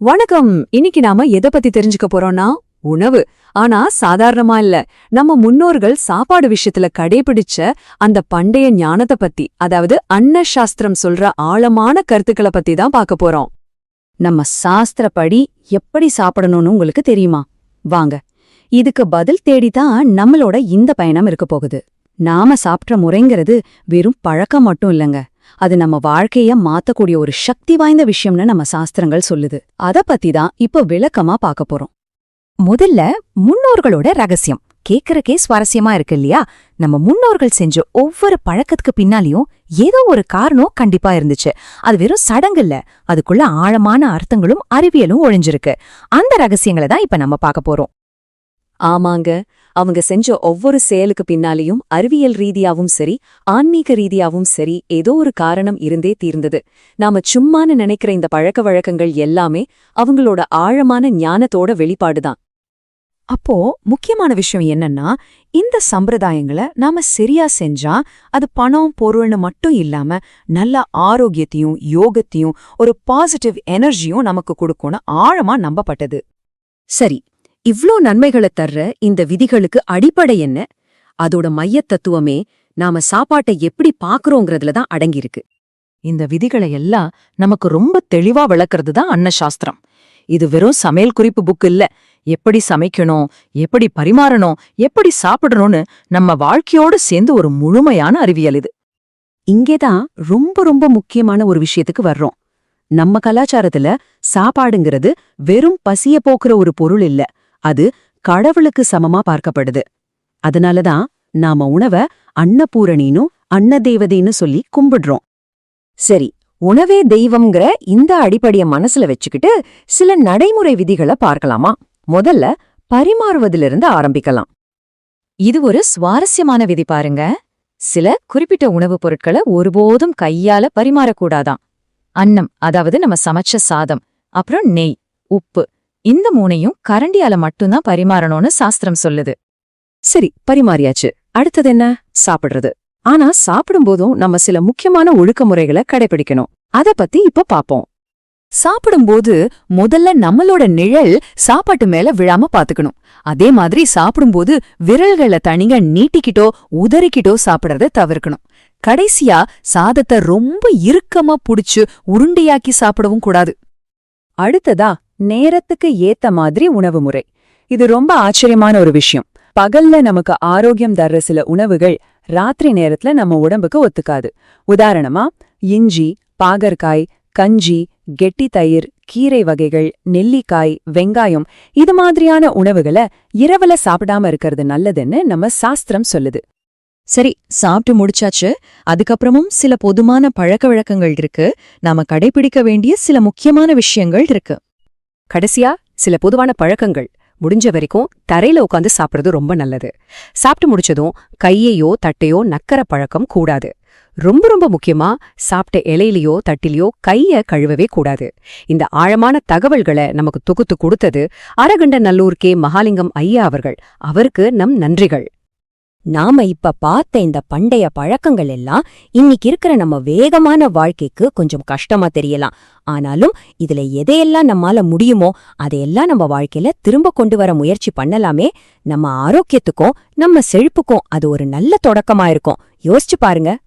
வணக்கம். இன்னைக்கு நாம எதை பத்தி தெரிஞ்சுக்க போறோம்னா உணவு. ஆனா சாதாரணமா இல்ல. நம்ம முன்னோர்கள் சாப்பாடு விஷயத்துல கடைபிடிச்ச அந்த பண்டைய ஞானத்தை பத்தி அதாவது அன்ன சாஸ்திரம் சொல்ற ஆழமான கருத்துக்களை பத்தி தான் பார்க்க போறோம். நம்ம சாஸ்திரப்படி எப்படி சாப்பிடணும்னு உங்களுக்கு தெரியுமா? வாங்க. இதுக்கு பதில் தேடிதான் நம்மளோட இந்த பயணம் இருக்க போகுது. நாம சாப்பிட்ற முறைங்கிறது வெறும் பழக்கம் மட்டும் இல்லைங்க. அது நம்ம வாழ்க்கைய மாத்தக்கூடிய ஒரு சக்தி வாய்ந்த விஷயம்னு நம்ம சாஸ்திரங்கள் சொல்லுது. அத பத்தி தான் இப்ப விளக்கமா பார்க்க போறோம். முதல்ல முன்னோர்களோட ரகசியம். கேக்குறக்கே சுவாரஸ்யமா இருக்கு இல்லையா? நம்ம முன்னோர்கள் செஞ்ச ஒவ்வொரு பழக்கத்துக்கு பின்னாலையும் ஏதோ ஒரு காரணம் கண்டிப்பா இருந்துச்சு. அது வெறும் சடங்கு இல்ல. அதுக்குள்ள ஆழமான அர்த்தங்களும் அறிவியலும் ஒழிஞ்சிருக்கு. அந்த ரகசியங்களை தான் இப்ப நம்ம பார்க்க போறோம். ஆமாங்க. அவங்க செஞ்ச ஒவ்வொரு செயலுக்கு பின்னாலேயும் அறிவியல் ரீதியாவும் சரி ஆன்மீக ரீதியாவும் சரி ஏதோ ஒரு காரணம் இருந்தே தீர்ந்தது. நாம சும்மான்னு நினைக்கிற இந்த பழக்க வழக்கங்கள் எல்லாமே அவங்களோட ஆழமான ஞானத்தோட வெளிப்பாடுதான். அப்போ முக்கியமான விஷயம் என்னன்னா இந்த சம்பிரதாயங்களை நாம சரியா செஞ்சா அது பணம் பொருள்னு மட்டும் இல்லாம நல்ல ஆரோக்கியத்தையும் யோகத்தையும் ஒரு பாசிட்டிவ் எனர்ஜியும் நமக்கு கொடுக்கும்னு ஆழமா நம்பப்பட்டது. சரி இவ்ளோ நன்மைகளை தர்ற இந்த விதிகளுக்கு அடிப்படை என்ன? அதோட மையத் தத்துவமே நாம சாப்பாட்டை எப்படி பாக்குறோங்கிறதுல தான் அடங்கியிருக்கு. இந்த விதிகளை எல்லாம் நமக்கு ரொம்ப தெளிவா விளக்குறது தான் அன்னசாஸ்திரம். இது வெறும் சமையல் குறிப்பு புக் இல்ல. எப்படி சமைக்கணும் எப்படி பரிமாறணும் எப்படி சாப்பிடணும்னு நம்ம வாழ்க்கையோடு சேர்ந்து ஒரு முழுமையான அறிவியல் இது. இங்கேதான் ரொம்ப ரொம்ப முக்கியமான ஒரு விஷயத்துக்கு வர்றோம். நம்ம கலாச்சாரத்துல சாப்பாடுங்கிறது வெறும் பசிய போக்குற ஒரு பொருள் இல்ல. அது கடவுளுக்கு சமமா பார்க்கப்படுது. அதனாலதான் நாம உணவ அன்னபூரணின்னு அன்னதேவதைன்னு சொல்லி கும்பிடுறோம். சரி உணவே தெய்வம்ங்கிற இந்த அடிப்படைய மனசுல வச்சுக்கிட்டு சில நடைமுறை விதிகளை பார்க்கலாமா? முதல்ல பரிமாறுவதிலிருந்து ஆரம்பிக்கலாம். இது ஒரு சுவாரஸ்யமான விதி பாருங்க. சில குறிப்பிட்ட உணவுப் பொருட்களை ஒருபோதும் கையால பரிமாறக்கூடாதாம் அன்னம் அதாவது நம்ம சமைச்ச சாதம் அப்புறம் நெய் உப்பு இந்த மூனையும் கரண்டியால மட்டும்தான் பரிமாறணும்னு சாஸ்திரம் சொல்லுது. சரி பரிமாறியாச்சு. அடுத்தது என்ன? சாப்பிடுறது. ஆனா சாப்பிடும்போதும் நம்ம சில முக்கியமான ஒழுக்க முறைகளை கடைபிடிக்கணும். அத பத்தி இப்ப பாப்போம். சாப்பிடும்போது முதல்ல நம்மளோட நிழல் சாப்பாட்டு மேல விழாம பாத்துக்கணும். அதே மாதிரி சாப்பிடும்போது விரல்களை தனிங்க நீட்டிக்கிட்டோ உதறிக்கிட்டோ சாப்பிடறத தவிர்க்கணும். கடைசியா சாதத்தை ரொம்ப இறுக்கமா புடிச்சு உருண்டையாக்கி சாப்பிடவும் கூடாது. அடுத்ததா நேரத்துக்கு ஏத்த மாதிரி உணவு முறை. இது ரொம்ப ஆச்சரியமான ஒரு விஷயம். பகல்ல நமக்கு ஆரோக்கியம் தர்ற சில உணவுகள் ராத்திரி நேரத்துல நம்ம உடம்புக்கு ஒத்துக்காது. உதாரணமா இஞ்சி பாகற்காய் கஞ்சி கெட்டி தயிர் கீரை வகைகள் நெல்லிக்காய் வெங்காயம் இது மாதிரியான உணவுகளை இரவுல சாப்பிடாம இருக்கிறது நல்லதுன்னு நம்ம சாஸ்திரம் சொல்லுது. சரி சாப்பிட்டு முடிச்சாச்சு. அதுக்கப்புறமும் சில பொதுமான பழக்க வழக்கங்கள் இருக்கு. நாம கடைபிடிக்க வேண்டிய சில முக்கியமான விஷயங்கள் இருக்கு. கடைசியா சில பொதுவான பழக்கங்கள். முடிஞ்ச வரைக்கும் தரையில உட்காந்து சாப்பிடுறது ரொம்ப நல்லது. சாப்பிட்டு முடிச்சதும் கையையோ தட்டையோ நக்கற பழக்கம் கூடாது. ரொம்ப ரொம்ப முக்கியமா சாப்பிட்ட இலையிலையோ தட்டிலையோ கைய கழுவவே கூடாது. இந்த ஆழமான தகவல்களை நமக்கு தொகுத்து கொடுத்தது அரகண்ட நல்லூர் கே. மகாலிங்கம் ஐயா அவர்கள். அவருக்கு நம் நன்றிகள். நாம இப்ப பார்த்த இந்த பண்டைய பழக்கங்கள் எல்லாம் இன்னைக்கு இருக்கிற நம்ம வேகமான வாழ்க்கைக்கு கொஞ்சம் கஷ்டமா தெரியலாம். ஆனாலும் இதுல எதையெல்லாம் நம்மால முடியுமோ அதையெல்லாம் நம்ம வாழ்க்கையில திரும்ப கொண்டு வர முயற்சி பண்ணலாமே. நம்ம ஆரோக்கியத்துக்கும் நம்ம செழிப்புக்கும் அது ஒரு நல்ல தொடக்கமா இருக்கும். யோசிச்சு பாருங்க.